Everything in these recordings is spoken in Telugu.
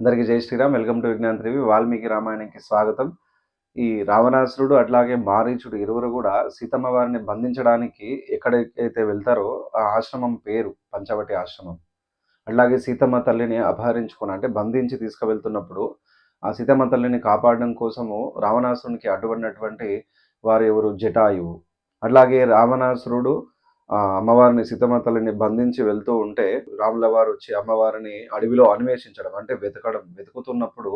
అందరికీ జై శ్రీరామ్. వెల్కమ్ టు విజ్ఞాన్ త్రివి. వాల్మీకి రామాయణానికి స్వాగతం. ఈ రావణాసురుడు అట్లాగే మారీచుడు ఇరువురు కూడా సీతమ్మ వారిని బంధించడానికి ఎక్కడైతే వెళ్తారో ఆ ఆశ్రమం పేరు పంచవటి ఆశ్రమం. అట్లాగే సీతమ్మ తల్లిని అపహరించుకుని అంటే బంధించి తీసుకువెళ్తున్నప్పుడు ఆ సీతమ్మ తల్లిని కాపాడడం కోసము రావణాసురునికి అడ్డుపడినటువంటి వారు ఎవరు? జటాయువు. అట్లాగే రావణాసురుడు అమ్మవారిని సీతమాతలని బంధించి వెళ్తూ ఉంటే రాముల వారు వచ్చి అమ్మవారిని అడవిలో అన్వేషించడం అంటే వెతకడం వెతుకుతున్నప్పుడు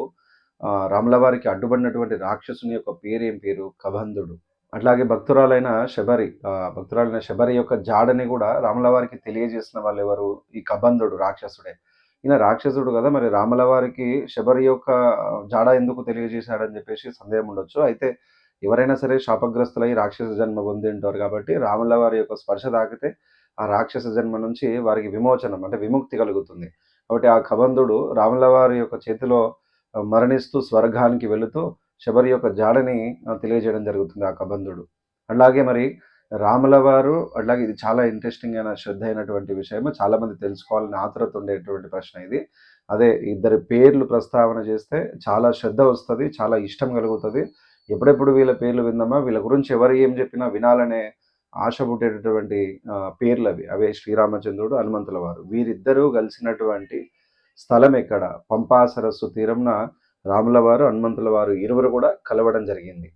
రాముల వారికి అడ్డుపడినటువంటి రాక్షసుని యొక్క పేరేం పేరు? కబంధుడు. అట్లాగే భక్తురాలైన శబరి ఆ భక్తురాలైన శబరి యొక్క జాడని కూడా రాముల వారికి తెలియజేసిన వాళ్ళు ఎవరు? ఈ కబంధుడు రాక్షసుడే. ఈయన రాక్షసుడు కదా మరి? రాముల వారికి శబరి యొక్క జాడ ఎందుకు తెలియజేశాడని చెప్పేసి సందేహం ఉండొచ్చు. అయితే ఎవరైనా సరే శాపగ్రస్తులై రాక్షస జన్మ పొంది ఉంటారు కాబట్టి రాముల వారి యొక్క స్పర్శ తాకితే ఆ రాక్షస జన్మ నుంచి వారికి విమోచనం అంటే విముక్తి కలుగుతుంది. కాబట్టి ఆ కబంధుడు రాముల వారి యొక్క చేతిలో మరణిస్తూ స్వర్గానికి వెళుతూ శబరి యొక్క జాడని తెలియజేయడం జరుగుతుంది ఆ కబంధుడు. అలాగే మరి రాముల వారు అట్లాగే ఇది చాలా ఇంట్రెస్టింగ్ అయిన శ్రద్ధ అయినటువంటి విషయం చాలామంది తెలుసుకోవాలని ఆతురత ఉండేటువంటి ప్రశ్న ఇది. అదే ఇద్దరి పేర్లు ప్రస్తావన చేస్తే చాలా శ్రద్ధ వస్తుంది చాలా ఇష్టం కలుగుతుంది. ఎప్పుడెప్పుడు వీళ్ళ పేర్లు విందామా? వీళ్ళ గురించి ఎవరు ఏం చెప్పినా వినాలనే ఆశ పుట్టేటటువంటి పేర్లు అవి అవే శ్రీరామచంద్రుడు హనుమంతుల వారు వీరిద్దరూ కలిసినటువంటి స్థలం ఎక్కడ? పంపా సరస్సు తీరంన రాముల వారు హనుమంతుల వారు ఇరువురు కూడా కలవడం జరిగింది.